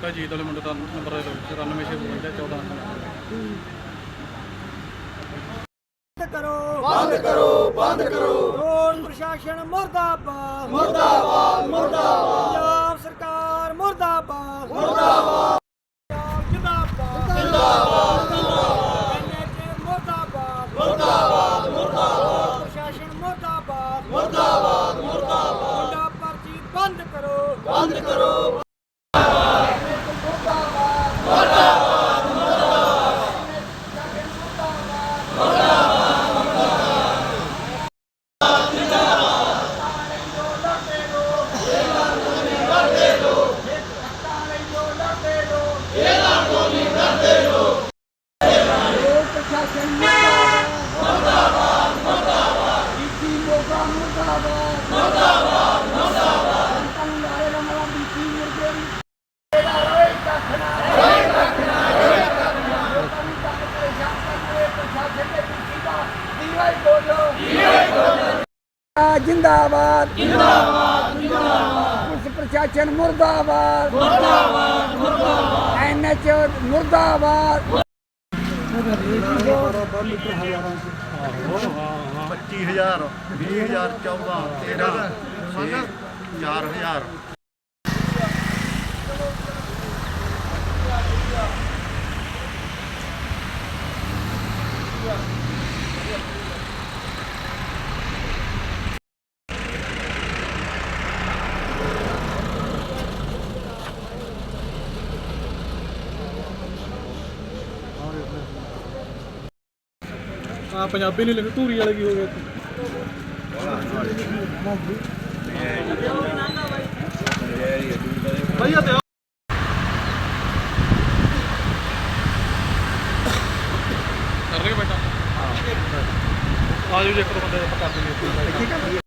ਛੋਟਾ ਜੀਤ ਵਾਲੇ ਮੁੰਡੇ ਦਾ ਨੰਬਰ 94 14 ਬੰਦ ਕਰੋ। ਬੰਦ ਕਰੋ ਬੰਦ ਕਰੋ। ਰੋਡ ਪ੍ਰਸ਼ਾਸਨ ਮੁਰਦਾਬਾਦ। ਮੁਰਦਾਬਾਦ ਮੁਰਦਾਬਾਦ। ਪੰਜਾਬ ਸਰਕਾਰ ਮੁਰਦਾਬਾਦ। ਮੁਰਦਾਬਾਦ। ਜਿੰਦਾਬਾਦ। ਜਿੰਦਾਬਾਦ ਮੁਰਦਾਬਾਦ। ਮੁਰਦਾਬਾਦ ਮੁਰਦਾਬਾਦ। ਪ੍ਰਸ਼ਾਸਨ ਮੁਰਦਾਬਾਦ। ਮੁਰਦਾਬਾਦ ਮੁਰਦਾਬਾਦ। ਪਰਚੀ ਬੰਦ ਕਰੋ। ਬੰਦ ਕਰੋ। ਜਿੰਦਾਬਾਦ। ਜਿੰਦਾਬਾਦ ਜਿੰਦਾਬਾਦ ਪੁਲਿਸ ਪ੍ਰਸ਼ਾਸਨ ਮੁਰਦਾਬਾਦ। ਮੁਰਦਾਬਾਦ। ਮੁਰਦਾਬਾਦ ਐਨਐਚ ਮੁਰਦਾਬਾਦ 25000 20000 14 13 4000 ਆ ਪੰਜਾਬੀ ਨਹੀਂ ਲਿਖਿਆ ਧੂਰੀ ਵਾਲੇ ਕੀ ਹੋ ਗਿਆ ਭਈਆ ਤੇ ਕਰ ਰਹੇ ਬੇਟਾ। ਆ ਜਾਓ ਜੀ, ਇੱਕ ਬੰਦੇ ਆਪਾਂ ਕਰ ਦਿੰਦੇ ਠੀਕ ਹੈ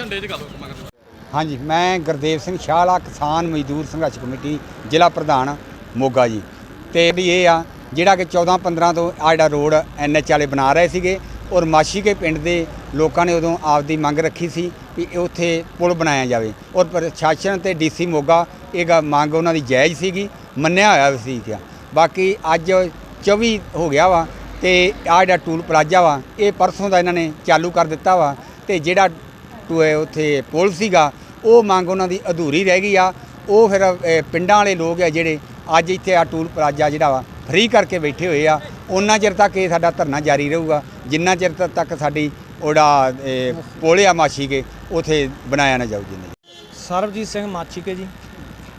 ਝੰਡੇ 'ਚ ਕਰ ਲਓ ਹਾਂਜੀ, ਮੈਂ ਗੁਰਦੇਵ ਸਿੰਘ ਸ਼ਾਹਲਾ ਕਿਸਾਨ ਮਜ਼ਦੂਰ ਸੰਘਰਸ਼ ਕਮੇਟੀ, ਜ਼ਿਲ੍ਹਾ ਪ੍ਰਧਾਨ ਮੋਗਾ ਜੀ। ਤੇ ਵੀ ਇਹ ਆ, ਜਿਹੜਾ ਕਿ 14 15 ਤੋਂ ਆ ਜਿਹੜਾ ਰੋਡ ਐਨਐਚ ਵਾਲੇ ਬਣਾ ਰਹੇ ਸੀਗੇ, ਔਰ ਮਾਸ਼ੀ ਕੇ ਪਿੰਡ ਦੇ ਲੋਕਾਂ ਨੇ ਉਦੋਂ ਆਪਦੀ ਮੰਗ ਰੱਖੀ ਸੀ ਕਿ ਉੱਥੇ ਪੁਲ ਬਣਾਇਆ ਜਾਵੇ। ਔਰ ਪ੍ਰਸ਼ਾਸਨ ਤੇ ਡੀਸੀ ਮੋਗਾ ਇਹ ਗ- ਮੰਗ ਉਹਨਾਂ ਦੀ ਜਾਇਜ਼ ਸੀਗੀ, ਮੰਨਿਆ ਹੋਇਆ ਸੀ ਕਿਆ ਬਾਕੀ ਅੱਜ 24 ਹੋ ਗਿਆ ਵਾ, ਤੇ ਆ ਜਿਹੜਾ ਟੂਲ ਪਲਾਜ਼ਾ ਵਾ, ਇਹ ਪਰਸੋਂ ਦਾ ਇਹਨਾਂ ਨੇ ਚਾਲੂ ਕਰ ਦਿੱਤਾ ਵਾ, ਤੇ ਜਿਹੜਾ ਟੂ- ਇਹ ਉੱਥੇ ਪੁਲ ਸੀਗਾ ਉਹ ਮੰਗ ਉਹਨਾਂ ਦੀ ਅਧੂਰੀ ਰਹਿ ਗਈ ਆ। ਉਹ ਫਿਰ ਪਿੰਡਾਂ ਵਾਲੇ ਲੋਕ ਆ ਜਿਹੜੇ ਅੱਜ ਇੱਥੇ ਆ ਟੂਲ ਪਲਾਜ਼ਾ ਜਿਹੜਾ ਵਾ ਫ੍ਰੀ ਕਰਕੇ ਬੈਠੇ ਹੋਏ ਆ। ਉਹਨਾਂ ਚਿਰ ਤੱਕ ਇਹ ਸਾਡਾ ਧਰਨਾ ਜਾਰੀ ਰਹੂਗਾ। ਜਿੰਨਾ ਚਿਰ ਤੱਕ ਸਾਡੀ ਉਹਦਾ ਇਹ, ਪੁਲ ਆ ਮਾਛੀ ਕੇ ਉਥੇ ਬਣਾਇਆ ਨਾ ਜਾਊ ਜਿੰਨੇ ਸਰਬਜੀਤ ਸਿੰਘ ਮਾਛੀਕੇ ਜੀ।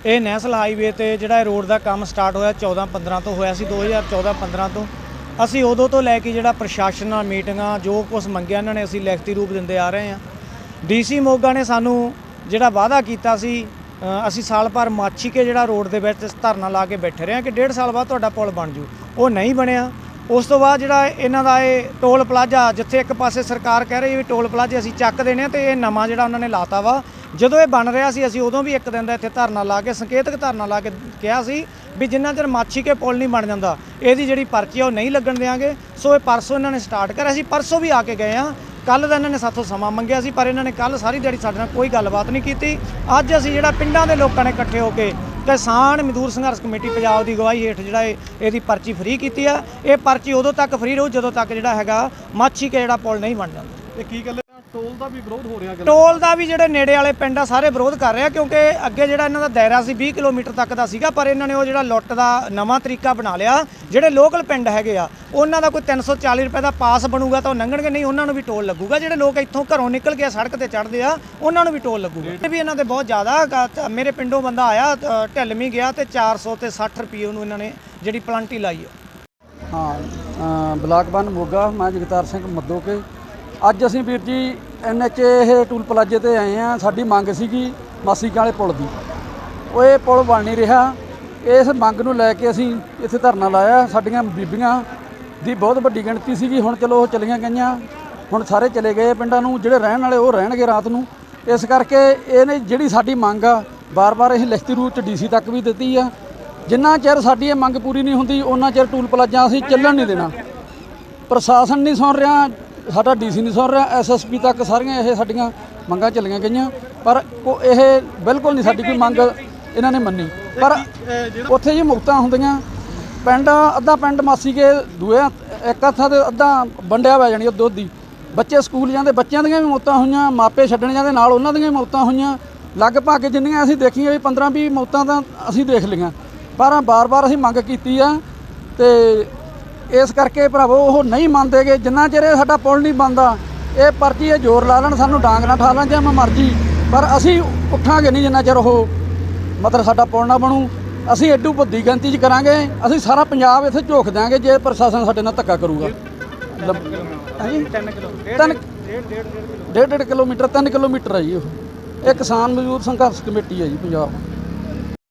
ਇਹ ਨੈਸ਼ਨਲ ਹਾਈਵੇ ਤੇ ਜਿਹੜਾ ਰੋਡ ਦਾ ਕੰਮ ਸਟਾਰਟ ਹੋਇਆ 14 15 ਤੋਂ ਹੋਇਆ ਸੀ 2014 15 ਤੋਂ। ਅਸੀਂ ਉਦੋਂ ਤੋਂ ਲੈ ਕੇ ਜਿਹੜਾ ਪ੍ਰਸ਼ਾਸਨ ਨਾਲ ਮੀਟਿੰਗਾਂ ਜੋ ਕੁਝ ਮੰਗਿਆ ਇਹਨਾਂ ਨੇ ਅਸੀਂ ਲਿਖਤੀ ਰੂਪ ਦਿੰਦੇ ਆ ਰਹੇ ਹਾਂ। ਡੀਸੀ ਮੋਗਾ ਨੇ ਸਾਨੂੰ ਜਿਹੜਾ ਵਾਅਦਾ ਕੀਤਾ ਸੀ ਅਸੀਂ ਸਾਲ ਭਰ ਮਾਛੀ ਕੇ ਜਿਹੜਾ ਰੋਡ ਦੇ ਵਿੱਚ ਧਰਨਾ ਲਾ ਕੇ ਬੈਠੇ ਰਹੇ ਹਾਂ ਕਿ ਡੇਢ ਸਾਲ ਬਾਅਦ ਤੁਹਾਡਾ ਪੁਲ ਬਣ ਜੂ। ਉਹ ਨਹੀਂ ਬਣਿਆ। ਉਸ ਤੋਂ ਬਾਅਦ ਜਿਹੜਾ ਇਹਨਾਂ ਦਾ ਇਹ ਟੋਲ ਪਲਾਜ਼ਾ, ਜਿੱਥੇ ਇੱਕ ਪਾਸੇ ਸਰਕਾਰ ਕਹਿ ਰਹੀ ਵੀ ਟੋਲ ਪਲਾਜ਼ੇ ਅਸੀਂ ਚੱਕ ਦੇਣੇ ਆ ਤੇ ਇਹ ਨਵਾਂ ਜਿਹੜਾ ਉਹਨਾਂ ਨੇ ਲਾਤਾ ਵਾ, ਜਦੋਂ ਇਹ ਬਣ ਰਿਹਾ ਸੀ, ਅਸੀਂ ਉਦੋਂ ਵੀ ਇੱਕ ਦਿਨ ਦਾ ਇੱਥੇ ਧਰਨਾ ਲਾ ਕੇ, ਸੰਕੇਤਕ ਧਰਨਾ ਲਾ ਕੇ ਕਿਹਾ ਸੀ ਵੀ ਜਿੰਨਾ ਚਿਰ ਮਾਛੀ ਕੇ ਪੁਲ ਨਹੀਂ ਬਣ ਜਾਂਦਾ, ਇਹਦੀ ਜਿਹੜੀ ਪਰਚੀ ਆ ਉਹ ਨਹੀਂ ਲੱਗਣ ਦੇਵਾਂਗੇ ਸੋ ਇਹ ਪਰਸੋਂ ਇਹਨਾਂ ਨੇ ਸਟਾਰਟ ਕਰਿਆ ਸੀ, ਪਰਸੋਂ ਵੀ ਆ ਕੇ ਗਏ ਆ। ਕੱਲ ਦਾ ਇਹਨਾਂ ਨੇ ਸਾਥੋਂ ਸਮਾਂ ਮੰਗਿਆ ਸੀ, ਪਰ ਇਹਨਾਂ ਨੇ ਕੱਲ ਸਾਰੀ ਦਿਹਾੜੀ ਸਾਡੇ ਨਾਲ ਕੋਈ ਗੱਲਬਾਤ ਨਹੀਂ ਕੀਤੀ। ਅੱਜ ਅਸੀਂ ਜਿਹੜਾ ਪਿੰਡਾਂ ਦੇ ਲੋਕਾਂ ਨੇ ਇਕੱਠੇ ਹੋ ਕੇ ਕਿਸਾਨ ਮਜ਼ਦੂਰ ਸੰਘਰਸ਼ ਕਮੇਟੀ ਪੰਜਾਬ ਦੀ ਅਗਵਾਈ ਹੇਠ ਜਿਹੜਾ ਇਹ, ਇਹਦੀ ਪਰਚੀ ਫ੍ਰੀ ਕੀਤੀ ਆ। ਇਹ ਪਰਚੀ ਉਦੋਂ ਤੱਕ ਫ੍ਰੀ ਰਹੂ ਜਦੋਂ ਤੱਕ ਜਿਹੜਾ ਹੈਗਾ ਮਾਛੀ ਕੇ ਜਿਹੜਾ ਪੁਲ ਨਹੀਂ ਬਣ ਜਾਂਦਾ। ਇਹ ਕੀ ਗੱਲ ਹੈ ਟੋਲ ਦਾ ਵੀ ਵਿਰੋਧ ਹੋ ਰਿਹਾ ਗੱਲ ਟੋਲ ਦਾ ਵੀ ਜਿਹੜੇ ਨੇੜੇ ਵਾਲੇ ਪਿੰਡ ਆ ਸਾਰੇ ਵਿਰੋਧ ਕਰ ਰਹੇ ਆ ਕਿਉਂਕਿ ਅੱਗੇ ਜਿਹੜਾ ਇਹਨਾਂ ਦਾ ਦਾਇਰਾ ਸੀ 20 ਕਿਲੋਮੀਟਰ ਤੱਕ ਦਾ ਸੀਗਾ ਪਰ ਇਹਨਾਂ ਨੇ ਉਹ ਜਿਹੜਾ ਲੁੱਟ ਦਾ ਨਵਾਂ ਤਰੀਕਾ ਬਣਾ ਲਿਆ। ਜਿਹੜੇ ਲੋਕਲ ਪਿੰਡ ਹੈਗੇ ਆ ਉਹਨਾਂ ਦਾ ਕੋਈ 340 ਰੁਪਏ ਦਾ ਪਾਸ ਬਣੂਗਾ ਤਾਂ ਉਹ ਲੰਘਣਗੇ ਨਹੀਂ ਉਹਨਾਂ ਨੂੰ ਵੀ ਟੋਲ ਲੱਗੂਗਾ। ਜਿਹੜੇ ਲੋਕ ਇੱਥੋਂ ਘਰੋਂ ਨਿਕਲ ਕੇ ਸੜਕ ਤੇ ਚੜ੍ਹਦੇ ਆ ਉਹਨਾਂ ਨੂੰ ਵੀ ਟੋਲ ਲੱਗੂਗਾ। ਇਹ ਵੀ ਇਹਨਾਂ ਦੇ ਬਹੁਤ ਜ਼ਿਆਦਾ ਮੇਰੇ ਪਿੰਡੋਂ ਬੰਦਾ ਆਇਆ ਅ, ਢਿੱਲਵੀਂ ਗਿਆ ਤੇ 400 ਤੇ 60 ਰੁਪਏ ਉਹਨੂੰ ਇਹਨਾਂ ਨੇ ਜਿਹੜੀ ਪਲੰਟੀ ਲਾਈ ਆ। ਹਾਂ ਬਲਾਕ ਬੰਨ ਮੋਗਾ ਮੈਂ ਜਗਤਾਰ ਸਿੰਘ ਮੱਦੋਕੇ। ਅੱਜ ਅਸੀਂ ਵੀਰ ਜੀ ਐਨਐਚ ਇਹ ਟੂਲ ਪਲਾਜੇ ਤੇ ਆਏ ਆ ਸਾਡੀ ਮੰਗ ਸੀਗੀ ਮਾਸੀਕਾਂ ਵਾਲੇ ਪੁਲ ਦੀ। ਉਹ ਇਹ ਪੁਲ ਬਣ ਨਹੀਂ ਰਿਹਾ। ਇਸ ਮੰਗ ਨੂੰ ਲੈ ਕੇ ਅਸੀਂ ਇੱਥੇ ਧਰਨਾ ਲਾਇਆ। ਸਾਡੀਆਂ ਬੀਬੀਆਂ ਦੀ ਬਹੁਤ ਵੱਡੀ ਗਿਣਤੀ ਸੀਗੀ। ਹੁਣ ਚਲੋ ਉਹ ਚਲੀਆਂ ਗਈਆਂ। ਹੁਣ ਸਾਰੇ ਚਲੇ ਗਏ ਪਿੰਡਾਂ ਨੂੰ। ਜਿਹੜੇ ਰਹਿਣ ਵਾਲੇ ਉਹ ਰਹਿਣਗੇ ਰਾਤ ਨੂੰ। ਇਸ ਕਰਕੇ ਇਹਨੇ ਜਿਹੜੀ ਸਾਡੀ ਮੰਗ ਆ ਬਾਰ-ਬਾਰ ਅਸੀਂ ਲਿਖਤੀ ਰੂਪ ਚ ਡੀਸੀ ਤੱਕ ਵੀ ਦਿੱਤੀ ਆ। ਜਿੰਨਾ ਚਿਰ ਸਾਡੀ ਇਹ ਮੰਗ ਪੂਰੀ ਨਹੀਂ ਹੁੰਦੀ ਉਹਨਾਂ ਚਿਰ ਟੂਲ ਪਲਾਜ਼ਾ ਅਸੀਂ ਚੱਲਣ ਨਹੀਂ ਦੇਣਾ। ਪ੍ਰਸ਼ਾਸਨ ਨਹੀਂ ਸੁਣ ਰਿਹਾ। ਸਾਡਾ ਡੀਸੀ ਨਹੀਂ ਸੁਣ ਰਿਹਾ ਐਸਐਸਪੀ ਤੱਕ ਸਾਰੀਆਂ ਇਹ ਸਾਡੀਆਂ ਮੰਗਾਂ ਚੱਲੀਆਂ ਗਈਆਂ, ਪਰ ਕੋ ਇਹ ਬਿਲਕੁਲ ਨਹੀਂ ਸਾਡੀ ਕੋਈ ਮੰਗ, ਇਹਨਾਂ ਨੇ ਮੰਨੀ। ਪਰ ਉੱਥੇ ਜੀ ਮੁਕਤਾਂ ਹੁੰਦੀਆਂ, ਪਿੰਡ, ਅੱਧਾ ਪਿੰਡ ਮਾਸੀ ਕੇ ਦੂਏ ਹੱਥ- ਇੱਕ ਹੱਥਾਂ ਤੇ ਅੱਧਾ ਵੰਡਿਆ ਹੋਇਆ ਜਾਣੀ ਉਹ ਦੁੱਧ। ਦੀ ਬੱਚੇ ਸਕੂਲ ਜਾਂਦੇ, ਬੱਚਿਆਂ ਦੀਆਂ ਵੀ ਮੌਤਾਂ ਹੋਈਆਂ, ਮਾਪੇ ਛੱਡਣ ਜਾਂਦੇ, ਨਾਲ ਉਹਨਾਂ ਦੀਆਂ ਵੀ ਮੌਤਾਂ ਹੋਈਆਂ। ਲਗਭਗ ਜਿੰਨੀਆਂ ਅਸੀਂ ਦੇਖੀਆਂ ਵੀ 15 20 ਮੌਤਾਂ ਤਾਂ ਅਸੀਂ ਦੇਖ ਲਈਆਂ। ਪਰ ਬਾਰ-ਬਾਰ ਅਸੀਂ ਮੰਗ ਕੀਤੀ ਆ ਤੇ ਇਸ ਕਰਕੇ ਭਰਾਵੋ, ਉਹ ਨਹੀਂ ਮੰਨਦੇਗੇ, ਜਿੰਨਾ ਚਿਰ ਇਹ ਸਾਡਾ ਪੁਲ ਨਹੀਂ ਬੰਦਾ ਇਹ ਪਰਚੀ ਇਹ ਜ਼ੋਰ ਲਾ ਲੈਣ, ਸਾਨੂੰ ਡਾਂਗ ਨਾ ਠਾ ਲੈਣ, ਜਾਂ ਮੈਂ ਮਰਜ਼ੀ। ਪਰ ਅਸੀਂ ਉੱਠਾਂਗੇ ਨਹੀਂ ਜਿੰਨਾ ਚਿਰ ਉਹ ਮਤਲਬ ਸਾਡਾ ਪੁਲ ਨਾ ਬਣੂ। ਅਸੀਂ ਐਡੂ ਵੱਡੀ ਗਿਣਤੀ 'ਚ ਕਰਾਂਗੇ, ਅਸੀਂ ਸਾਰਾ ਪੰਜਾਬ ਇੱਥੇ ਝੋਕ ਦਿਆਂਗੇ, ਜੇ ਪ੍ਰਸ਼ਾਸਨ ਸਾਡੇ ਨਾਲ ਧੱਕਾ ਕਰੂਗਾ। ਹਾਂਜੀ 3 ਕਿਲੋ ਡੇਢ ਡੇਢ ਕਿਲੋਮੀਟਰ 3 ਕਿਲੋਮੀਟਰ ਹੈ ਜੀ ਉਹ। ਇਹ ਕਿਸਾਨ ਮਜ਼ਦੂਰ ਸੰਘਰਸ਼ ਕਮੇਟੀ ਹੈ ਜੀ ਪੰਜਾਬ।